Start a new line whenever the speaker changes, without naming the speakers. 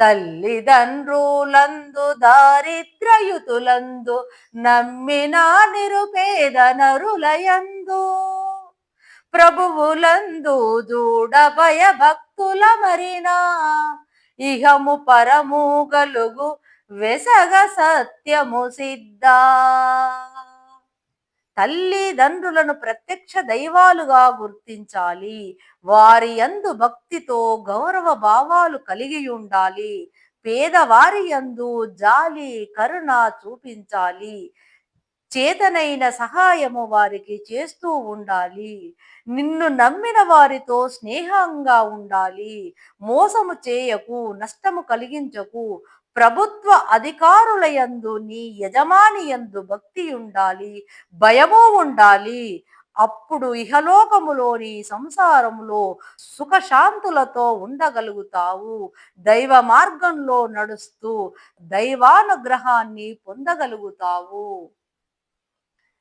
తల్లిదండ్రులందు దారిద్రయుతులందు నమ్మిన నిరుపేద నరులయందు. ప్రభువులందు దూడ భయ భక్తుల మరినా ఇహము పరము గలుగు వెసగ సత్యము సిద్ధా. తల్లిదండ్రులను ప్రత్యక్ష దైవాలుగా గుర్తించాలి. వారి యందు భక్తితో గౌరవ భావాలు కలిగి ఉండాలి. పేదవారి యందు జాలి కరుణ చూపించాలి. చేతనైన సహాయము వారికి చేస్తూ ఉండాలి. నిన్ను నమ్మిన వారితో స్నేహంగా ఉండాలి. మోసము చేయకు నష్టము కలిగించకు. ప్రభుత్వ అధికారుల యందు నీ యజమాని యందు భక్తి ఉండాలి భయము ఉండాలి. అప్పుడు ఇహలోకములోని సంసారములో సుఖశాంతులతో ఉండగలుగుతావు. దైవ మార్గంలో నడుస్తూ దైవానుగ్రహాన్ని పొందగలుగుతావు.